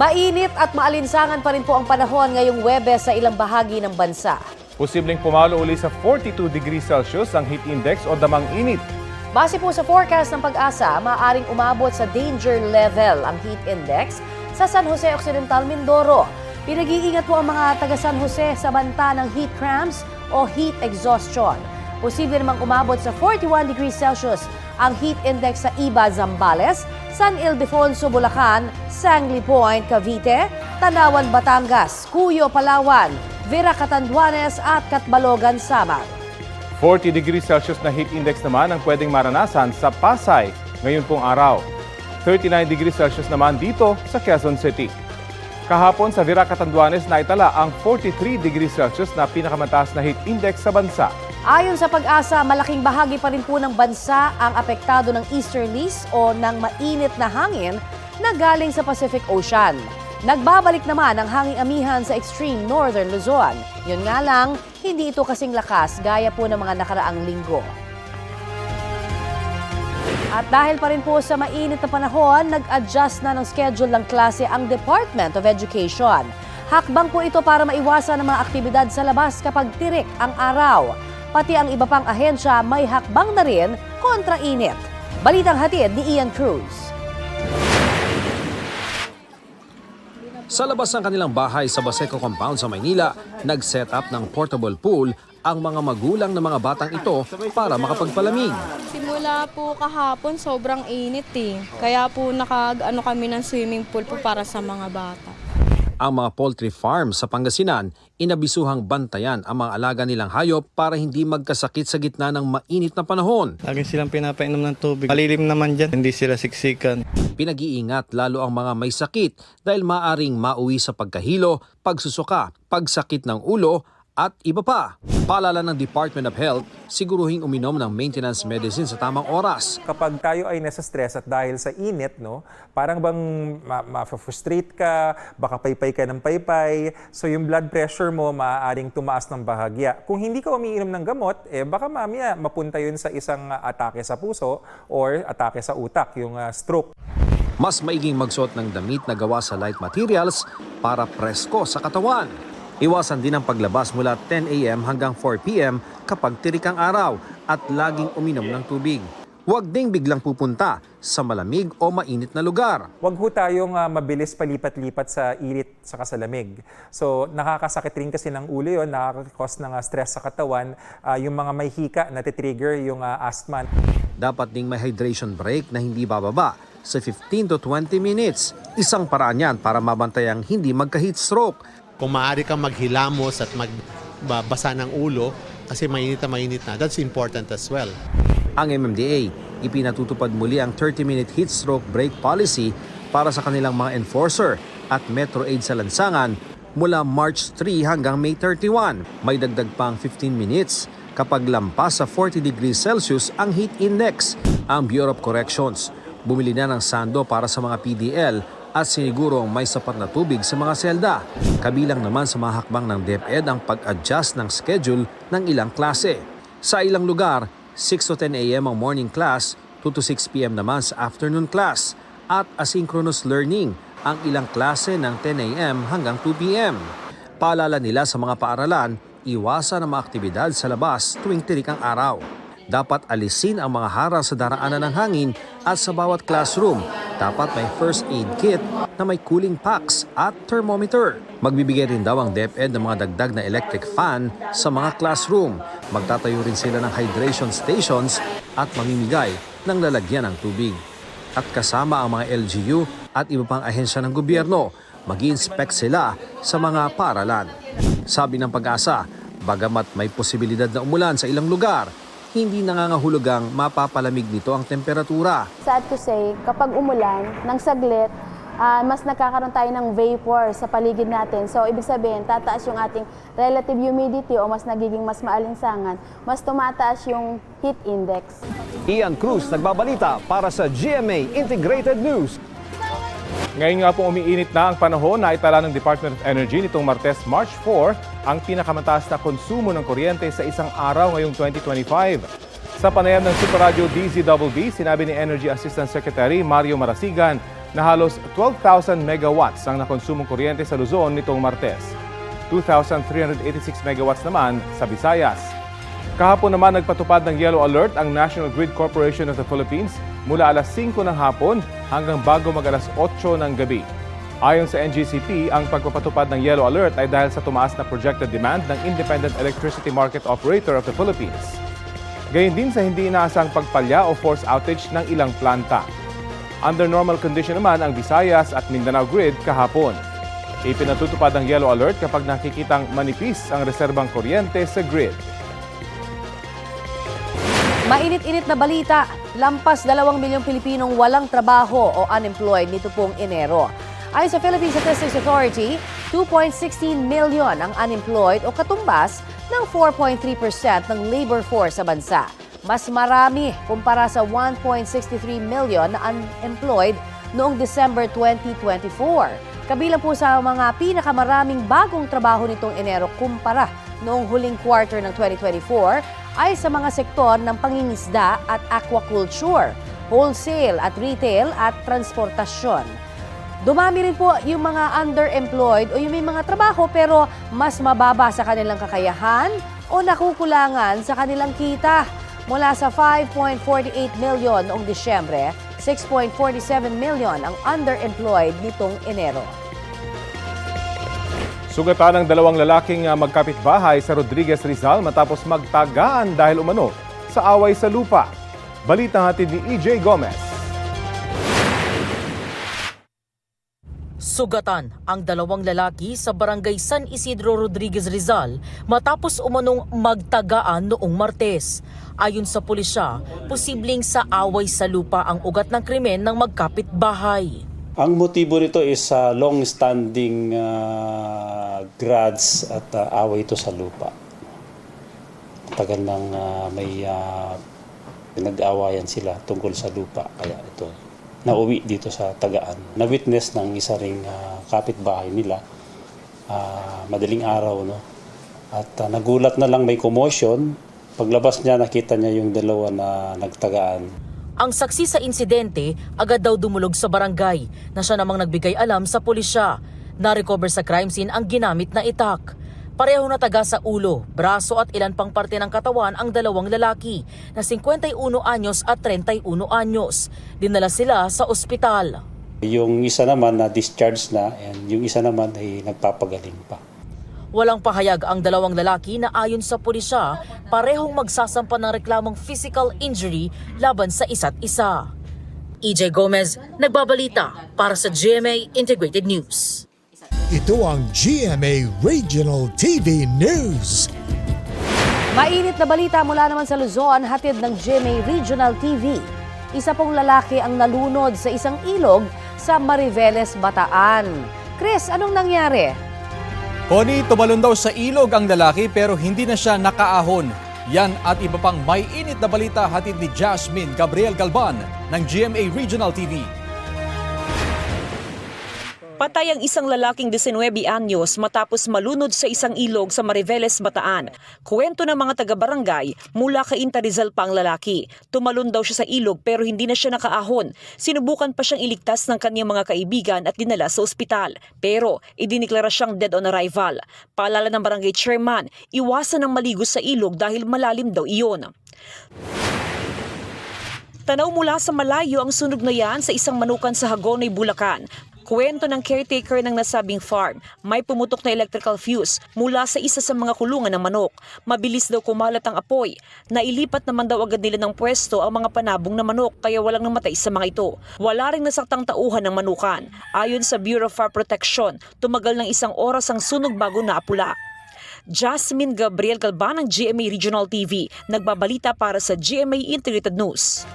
Mainit at maalinsangan pa rin po ang panahon ngayong Webes sa ilang bahagi ng bansa. Posibleng pumalo uli sa 42 degrees Celsius ang heat index o damang init. Base po sa forecast ng pag-asa, maaaring umabot sa danger level ang heat index sa San Jose Occidental, Mindoro. Pinag-iingat po ang mga taga San Jose sa banta ng heat cramps o heat exhaustion. Posible namang umabot sa 41 degrees Celsius ang heat index sa Iba, Zambales, San Ildefonso, Bulacan, Sangli Point, Cavite, Tanawan, Batangas, Cuyo, Palawan, Vera Catanduanes at Catbalogan, Samar. 40 degrees Celsius na heat index naman ang pwedeng maranasan sa Pasay ngayon pong araw. 39 degrees Celsius naman dito sa Quezon City. Kahapon sa Vira Catanduanes na itala ang 43 degrees Celsius na pinakamataas na heat index sa bansa. Ayon sa pag-asa, malaking bahagi pa rin po ng bansa ang apektado ng easterlies o ng mainit na hangin na galing sa Pacific Ocean. Nagbabalik naman ang hanging amihan sa extreme northern Luzon. Yun nga lang, hindi ito kasing lakas gaya po ng mga nakaraang linggo. At dahil pa rin po sa mainit na panahon, nag-adjust na ng schedule ng klase ang Department of Education. Hakbang po ito para maiwasan ang mga aktibidad sa labas kapag tirik ang araw. Pati ang iba pang ahensya may hakbang na rin kontra init. Balitang hatid ni Ian Cruz. Sa labas ng kanilang bahay sa Baseco Compound sa Maynila, nag-set up ng portable pool ang mga magulang ng mga batang ito para makapagpalamig. Simula po kahapon, sobrang init eh. Kaya po naka, ano kami ng swimming pool po para sa mga bata. Ang mga poultry farms sa Pangasinan, inabisuhang bantayan ang mga alaga nilang hayop para hindi magkasakit sa gitna ng mainit na panahon. Lagi silang pinapainom ng tubig. Malilim naman dyan, hindi sila siksikan. Pinag-iingat lalo ang mga may sakit dahil maaring mauwi sa pagkahilo, pagsusuka, pagsakit ng ulo at iba pa. Paalala ng Department of Health, siguruhing uminom ng maintenance medicine sa tamang oras. kapag tayo ay nasa stress at dahil sa init, no, parang bang ma- ma-frustrate ka, baka paypay ka ng paypay, so yung blood pressure mo maaaring tumaas ng bahagya. Kung hindi ka umiinom ng gamot, eh baka mamaya mapunta yun sa isang uh, atake sa puso or atake sa utak, yung uh, stroke. Mas maiging magsuot ng damit na gawa sa light materials para presko sa katawan. Iwasan din ang paglabas mula 10 a.m. hanggang 4 p.m. kapag tirik ang araw at laging uminom ng tubig. Huwag ding biglang pupunta sa malamig o mainit na lugar. Huwag ho tayong uh, mabilis palipat-lipat sa init sa kasalamig. So nakakasakit rin kasi ng ulo yun, nakakakos ng uh, stress sa katawan. Uh, yung mga may hika, natitrigger yung uh, asthma. Dapat ding may hydration break na hindi bababa sa 15 to 20 minutes. Isang paraan yan para mabantayang hindi magka-heat stroke. Kung maaari kang maghilamos at magbasa ng ulo kasi mainit na mainit na. That's important as well. Ang MMDA, ipinatutupad muli ang 30-minute heat stroke break policy para sa kanilang mga enforcer at Metro Aid sa lansangan mula March 3 hanggang May 31. May dagdag pang 15 minutes kapag lampas sa 40 degrees Celsius ang heat index. Ang Bureau of Corrections bumili na ng sando para sa mga PDL at siniguro ang may sapat na tubig sa mga selda. Kabilang naman sa mga hakbang ng DepEd ang pag-adjust ng schedule ng ilang klase. Sa ilang lugar, 6 to 10 a.m. ang morning class, 2 to 6 p.m. naman sa afternoon class, at asynchronous learning ang ilang klase ng 10 a.m. hanggang 2 p.m. Paalala nila sa mga paaralan, iwasan ang mga aktibidad sa labas tuwing tirik ang araw. Dapat alisin ang mga harang sa daraanan ng hangin at sa bawat classroom, dapat may first aid kit na may cooling packs at thermometer. Magbibigay rin daw ang DepEd ng mga dagdag na electric fan sa mga classroom. Magtatayo rin sila ng hydration stations at mamimigay ng lalagyan ng tubig. At kasama ang mga LGU at iba pang ahensya ng gobyerno, mag inspect sila sa mga paralan. Sabi ng pag-asa, bagamat may posibilidad na umulan sa ilang lugar, hindi nangangahulugang mapapalamig nito ang temperatura. Sad to say, kapag umulan, ng saglit, ah, mas nagkakaroon tayo ng vapor sa paligid natin. So, ibig sabihin, tataas yung ating relative humidity o mas nagiging mas maalinsangan, mas tumataas yung heat index. Ian Cruz nagbabalita para sa GMA Integrated News. Ngayon nga po umiinit na ang panahon na itala ng Department of Energy nitong Martes, March 4, ang pinakamataas na konsumo ng kuryente sa isang araw ngayong 2025. Sa panayam ng Super Radio DZBB, sinabi ni Energy Assistant Secretary Mario Marasigan na halos 12,000 megawatts ang nakonsumong kuryente sa Luzon nitong Martes. 2,386 megawatts naman sa Visayas. Kahapon naman nagpatupad ng yellow alert ang National Grid Corporation of the Philippines mula alas 5 ng hapon hanggang bago mag alas 8 ng gabi. Ayon sa NGCP, ang pagpapatupad ng yellow alert ay dahil sa tumaas na projected demand ng Independent Electricity Market Operator of the Philippines. Gayun din sa hindi inaasang pagpalya o force outage ng ilang planta. Under normal condition naman ang Visayas at Mindanao grid kahapon. Ipinatutupad ang yellow alert kapag nakikitang manipis ang reserbang kuryente sa grid. Mainit-init na balita, lampas 2 milyong Pilipinong walang trabaho o unemployed nito pong Enero. Ayon sa Philippine Statistics Authority, 2.16 million ang unemployed o katumbas ng 4.3% ng labor force sa bansa. Mas marami kumpara sa 1.63 million na unemployed noong December 2024. Kabilang po sa mga pinakamaraming bagong trabaho nitong Enero kumpara noong huling quarter ng 2024 ay sa mga sektor ng pangingisda at aquaculture, wholesale at retail at transportasyon. Dumami rin po yung mga underemployed o yung may mga trabaho pero mas mababa sa kanilang kakayahan o nakukulangan sa kanilang kita. Mula sa 5.48 million noong Disyembre, 6.47 million ang underemployed nitong Enero. Sugatan ng dalawang lalaking ah, magkapitbahay sa Rodriguez Rizal matapos magtagaan dahil umano sa away sa lupa. Balita hatid ni EJ Gomez. Sugatan ang dalawang lalaki sa barangay San Isidro Rodriguez Rizal matapos umanong magtagaan noong Martes. Ayon sa pulisya, posibleng sa away sa lupa ang ugat ng krimen ng magkapit-bahay. Ang motibo nito is sa long-standing uh, grudge at uh, away ito sa lupa. Tagal nang uh, may uh, pinag-awayan sila tungkol sa lupa. Kaya ito, nauwi dito sa Tagaan. Na-witness ng isa ring uh, kapitbahay nila uh, madaling araw. No? At uh, nagulat na lang may commotion. Paglabas niya, nakita niya yung dalawa na nagtagaan. Ang saksi sa insidente agad daw dumulog sa barangay na siya namang nagbigay alam sa pulisya. Na-recover sa crime scene ang ginamit na itak. Pareho na taga sa ulo, braso at ilan pang parte ng katawan ang dalawang lalaki na 51 anyos at 31 anyos. Dinala sila sa ospital. Yung isa naman na discharge na and yung isa naman ay nagpapagaling pa. Walang pahayag ang dalawang lalaki na ayon sa pulisya, parehong magsasampa ng reklamong physical injury laban sa isa't isa. EJ Gomez, nagbabalita para sa GMA Integrated News. Ito ang GMA Regional TV News. Mainit na balita mula naman sa Luzon, hatid ng GMA Regional TV. Isa pong lalaki ang nalunod sa isang ilog sa Mariveles, Bataan. Chris, anong nangyari? Connie, tumalon daw sa ilog ang lalaki pero hindi na siya nakaahon. Yan at iba pang may init na balita hatid ni Jasmine Gabriel Galban ng GMA Regional TV. Patay ang isang lalaking 19 anyos matapos malunod sa isang ilog sa Mariveles, Bataan. Kwento ng mga taga-barangay, mula kay Inta Rizal pa ang lalaki. Tumalon daw siya sa ilog pero hindi na siya nakaahon. Sinubukan pa siyang iligtas ng kanyang mga kaibigan at dinala sa ospital. Pero idiniklara siyang dead on arrival. Paalala ng barangay chairman, iwasan ang maligo sa ilog dahil malalim daw iyon. Tanaw mula sa malayo ang sunog na yan sa isang manukan sa Hagonoy, Bulacan. Kwento ng caretaker ng nasabing farm, may pumutok na electrical fuse mula sa isa sa mga kulungan ng manok. Mabilis daw kumalat ang apoy. Nailipat naman daw agad nila ng pwesto ang mga panabong na manok kaya walang namatay sa mga ito. Wala ring nasaktang tauhan ng manukan. Ayon sa Bureau of Fire Protection, tumagal ng isang oras ang sunog bago naapula. Jasmine Gabriel Galban ng GMA Regional TV, nagbabalita para sa GMA Integrated News.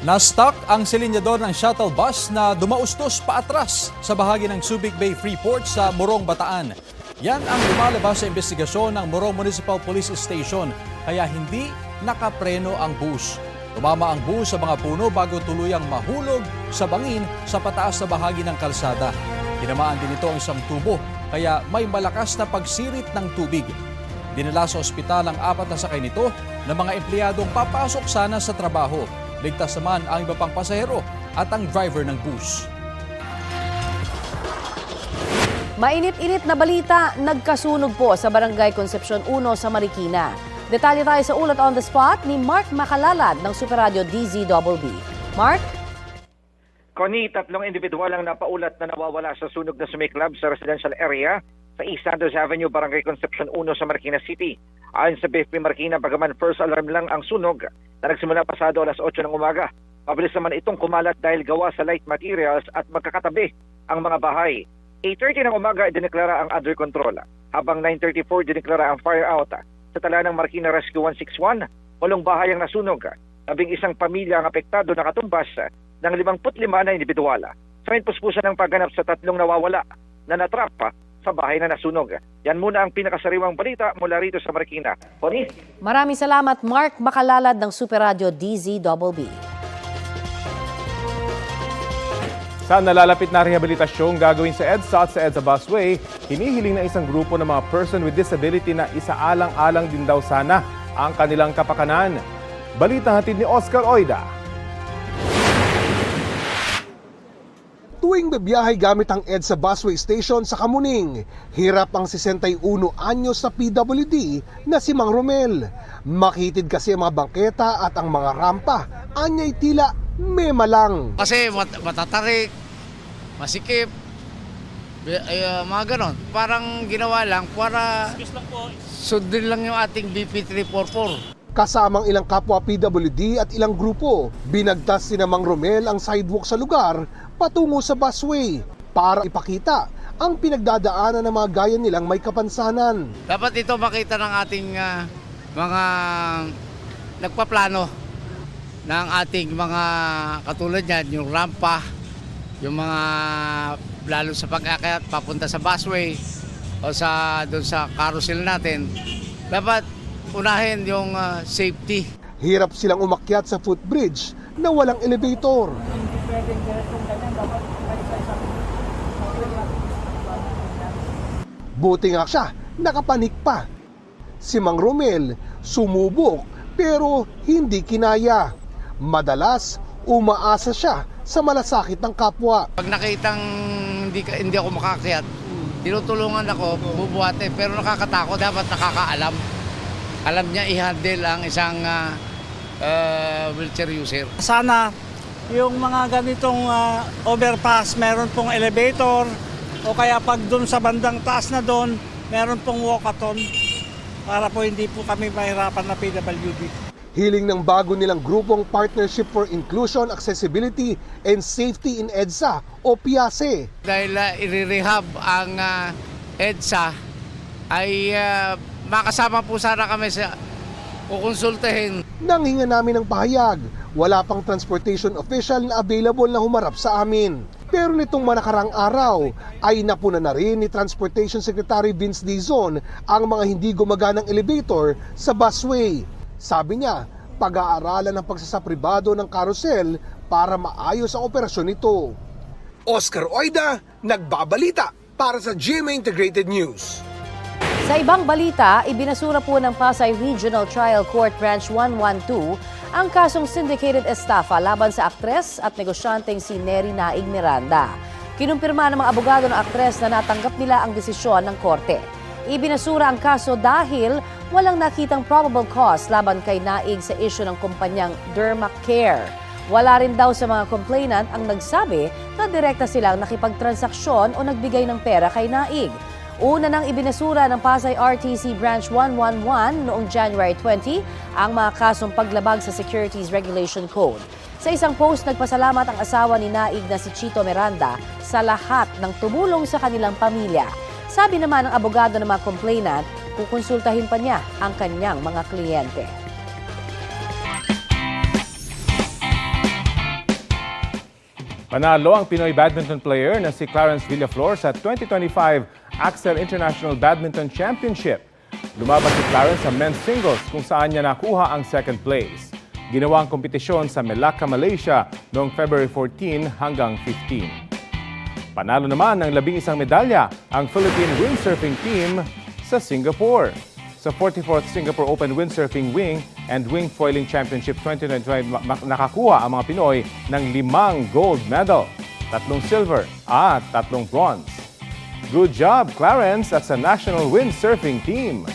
Na-stuck ang silinyador ng shuttle bus na dumaustos paatras sa bahagi ng Subic Bay Freeport sa Morong, Bataan. Yan ang lumalabas sa investigasyon ng Morong Municipal Police Station kaya hindi nakapreno ang bus. Tumama ang bus sa mga puno bago tuluyang mahulog sa bangin sa pataas na bahagi ng kalsada. Tinamaan din ito ang isang tubo kaya may malakas na pagsirit ng tubig. Dinala sa ospital ang apat na sakay nito na mga empleyadong papasok sana sa trabaho. Ligtas naman ang iba pang pasahero at ang driver ng bus. Mainit-init na balita, nagkasunog po sa Barangay Concepcion 1 sa Marikina. Detalye tayo sa ulat on the spot ni Mark Makalalad ng Super Radio DZBB. Mark? Connie, tatlong individual ang napaulat na nawawala sa sunog na sumiklab sa residential area sa East Sanders Avenue, Barangay Concepcion 1 sa Marikina City. Ayon sa BFP Marikina, bagaman first alarm lang ang sunog na nagsimula pasado alas 8 ng umaga. Mabilis naman itong kumalat dahil gawa sa light materials at magkakatabi ang mga bahay. 8.30 ng umaga, dineklara ang under control. Habang 9.34, dineklara ang fire out. Sa tala ng Marikina Rescue 161, walong bahay ang nasunog. Labing isang pamilya ang apektado na katumbas ng 55 na individual. Sa puspusan ng pagganap sa tatlong nawawala na natrapa sa bahay na nasunog. Yan muna ang pinakasariwang balita mula rito sa Marikina. Connie? Maraming salamat Mark Makalalad ng Super Radio DZBB. Sa nalalapit na rehabilitasyong gagawin sa EDSA at sa EDSA Busway, hinihiling ng isang grupo ng mga person with disability na isaalang-alang din daw sana ang kanilang kapakanan. Balita hatid ni Oscar Oida. Tuwing bibiyahe gamit ang EDSA Busway Station sa Kamuning, hirap ang 61 anyos sa PWD na si Mang Romel. Makitid kasi ang mga bangketa at ang mga rampa, anyay tila mema lang. Kasi mat- matatarik, masikip, ay, uh, mga ganon. Parang ginawa lang para sundin lang yung ating BP 344. Kasamang ilang kapwa PWD at ilang grupo, binagtas si Mang Romel ang sidewalk sa lugar patungo sa busway para ipakita ang pinagdadaanan ng mga gaya nilang may kapansanan. Dapat ito makita ng ating ah, mga nagpaplano ng ating mga katulad niyan, yung rampa, yung mga lalo sa pag-akyat papunta sa busway o sa doon sa carousel natin. Dapat unahin yung ah, safety. Hirap silang umakyat sa footbridge na walang elevator. Buti nga siya, nakapanik pa. Si Mang Romel sumubok pero hindi kinaya. Madalas, umaasa siya sa malasakit ng kapwa. Pag nakitang hindi, hindi ako makakyat, tinutulungan ako, bubuhate, pero nakakatakot, dapat nakakaalam. Alam niya i-handle ang isang ah, ah, wheelchair user. Sana yung mga ganitong ah, overpass, meron pong elevator o kaya pag doon sa bandang taas na doon, meron pong walkathon para po hindi po kami mahirapan na PWD. Hiling ng bago nilang grupong Partnership for Inclusion, Accessibility and Safety in EDSA o PIASE. Dahil uh, i-rehab ang ah, EDSA, ay ah, makasama po sana kami sa kukonsultahin. Nanghinga namin ng pahayag, wala pang transportation official na available na humarap sa amin. Pero nitong manakarang araw ay napuna na rin ni Transportation Secretary Vince Dizon ang mga hindi gumaganang elevator sa busway. Sabi niya, pag-aaralan ng pagsasapribado ng carousel para maayos ang operasyon nito. Oscar Oida, nagbabalita para sa GMA Integrated News. Sa ibang balita, ibinasura po ng Pasay Regional Trial Court Branch 112 ang kasong syndicated estafa laban sa aktres at negosyanteng si Neri Naig Miranda. Kinumpirma ng mga abogado ng aktres na natanggap nila ang desisyon ng korte. Ibinasura ang kaso dahil walang nakitang probable cause laban kay Naig sa isyu ng kumpanyang Dermacare. Wala rin daw sa mga complainant ang nagsabi na direkta silang nakipagtransaksyon o nagbigay ng pera kay Naig. Una nang ibinasura ng Pasay RTC Branch 111 noong January 20 ang mga kasong paglabag sa Securities Regulation Code. Sa isang post, nagpasalamat ang asawa ni Naig na si Chito Miranda sa lahat ng tumulong sa kanilang pamilya. Sabi naman ng abogado ng mga complainant, kukonsultahin pa niya ang kanyang mga kliyente. Panalo ang Pinoy badminton player na si Clarence Villaflor sa 2025 Axel International Badminton Championship. Lumaban si Clarence sa men's singles kung saan niya nakuha ang second place. Ginawa ang kompetisyon sa Melaka, Malaysia noong February 14 hanggang 15. Panalo naman ng labing isang medalya ang Philippine Windsurfing Team sa Singapore. Sa 44th Singapore Open Windsurfing Wing and Wing Foiling Championship 2020 ma- ma- nakakuha ang mga Pinoy ng limang gold medal, tatlong silver at tatlong bronze. Good job, Clarence, at sa National Windsurfing Team.